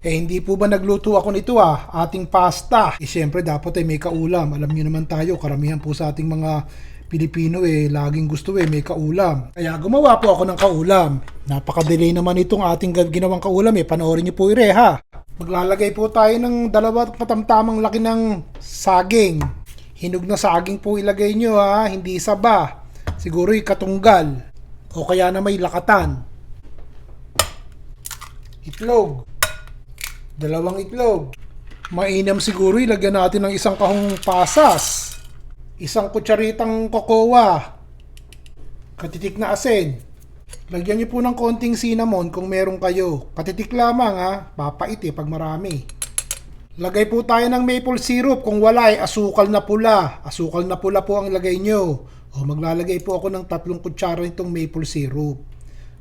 Eh hindi po ba nagluto ako nito ah, ating pasta. Eh syempre dapat eh may kaulam. Alam niyo naman tayo, karamihan po sa ating mga Pilipino eh, laging gusto eh, may kaulam. Kaya gumawa po ako ng kaulam. Napaka-delay naman itong ating ginawang kaulam eh. Panoorin niyo po ire ha. Maglalagay po tayo ng dalawa katamtamang laki ng saging. Hinog na saging po ilagay nyo ha, hindi saba. Siguro katunggal. O kaya na may lakatan. Itlog. Dalawang itlog. Mainam siguro ilagyan natin ng isang kahong pasas. Isang kutsaritang kokowa. Katitik na asin. Lagyan niyo po ng konting cinnamon kung meron kayo. Katitik lamang ha. Papait eh pag marami. Lagay po tayo ng maple syrup. Kung wala ay asukal na pula. Asukal na pula po ang lagay nyo. O maglalagay po ako ng tatlong kutsara nitong maple syrup.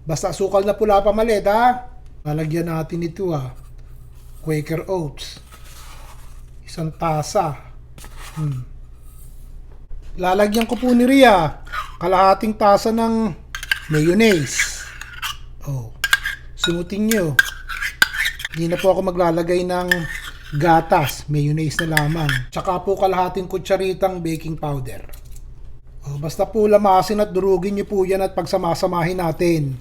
Basta asukal na pula pa malit ha. Lalagyan natin ito ha. Quaker Oats. Isang tasa. Hmm. Lalagyan ko po ni Ria kalahating tasa ng mayonnaise. Oh. Sumutin nyo. Hindi na po ako maglalagay ng gatas. Mayonnaise na lamang. Tsaka po kalahating kutsaritang baking powder. Oh, basta po lamasin at durugin nyo po yan at pagsamasamahin natin.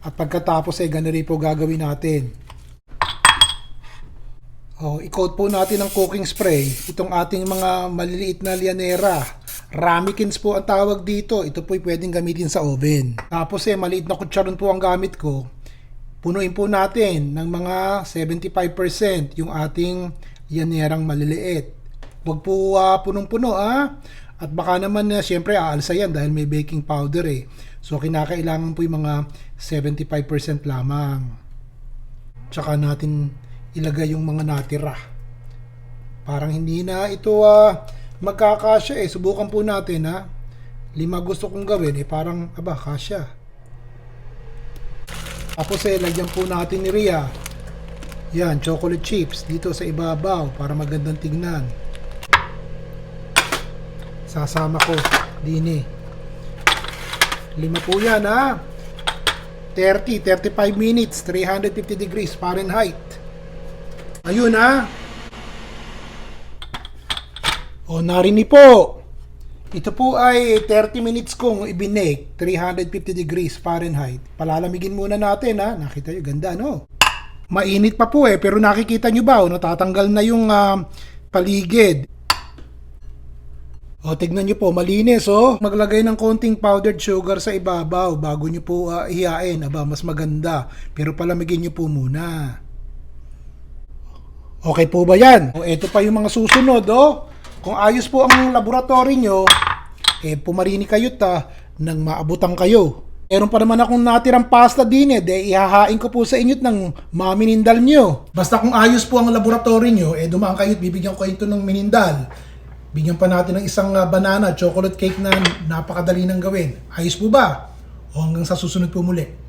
At pagkatapos ay ganun rin po gagawin natin. Oh, i-coat po natin ng cooking spray itong ating mga maliliit na lianera. Ramekins po ang tawag dito. Ito po pwedeng gamitin sa oven. Tapos eh, maliit na kutsaron po ang gamit ko. Punuin po natin ng mga 75% yung ating lianerang maliliit. Huwag po ah, punong-puno ah. At baka naman na siyempre aalsa yan dahil may baking powder eh. So kinakailangan po yung mga 75% lamang. Tsaka natin ilagay yung mga natira. Parang hindi na ito ah, magkakasya eh. Subukan po natin ha. Lima gusto kong gawin eh parang aba kasya. Tapos eh lagyan po natin ni Ria. Yan, chocolate chips dito sa ibabaw para magandang tignan. Sasama ko din eh. Lima po yan ha. 30, 35 minutes, 350 degrees Fahrenheit. Ayun ha. O narini po. Ito po ay 30 minutes kong ibinake, 350 degrees Fahrenheit. Palalamigin muna natin ha. Nakita nyo, ganda no? Mainit pa po eh, pero nakikita nyo ba, oh, natatanggal na yung ah, paligid. O, tignan nyo po, malinis oh. Maglagay ng konting powdered sugar sa ibabaw bago nyo po ah, ihain. Aba, mas maganda. Pero palamigin nyo po muna. Okay po ba yan? O, eto pa yung mga susunod oh. Kung ayos po ang laboratory nyo, eh pumarini kayo ta nang maabutan kayo. Meron pa naman akong natirang pasta din eh, de ihahain ko po sa inyo ng mga minindal nyo. Basta kung ayos po ang laboratory nyo, eh dumaan kayo at bibigyan ko kayo ito ng minindal. Bigyan pa natin ng isang ah, banana, chocolate cake na napakadali ng gawin. Ayos po ba? O hanggang sa susunod po muli.